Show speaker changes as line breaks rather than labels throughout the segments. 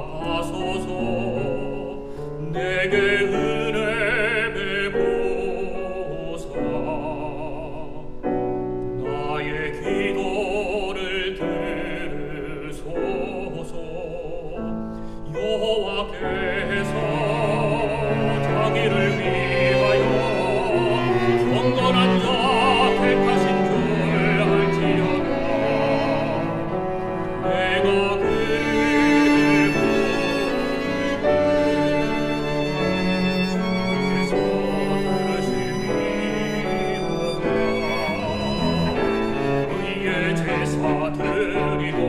하소서. 내게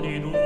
Di.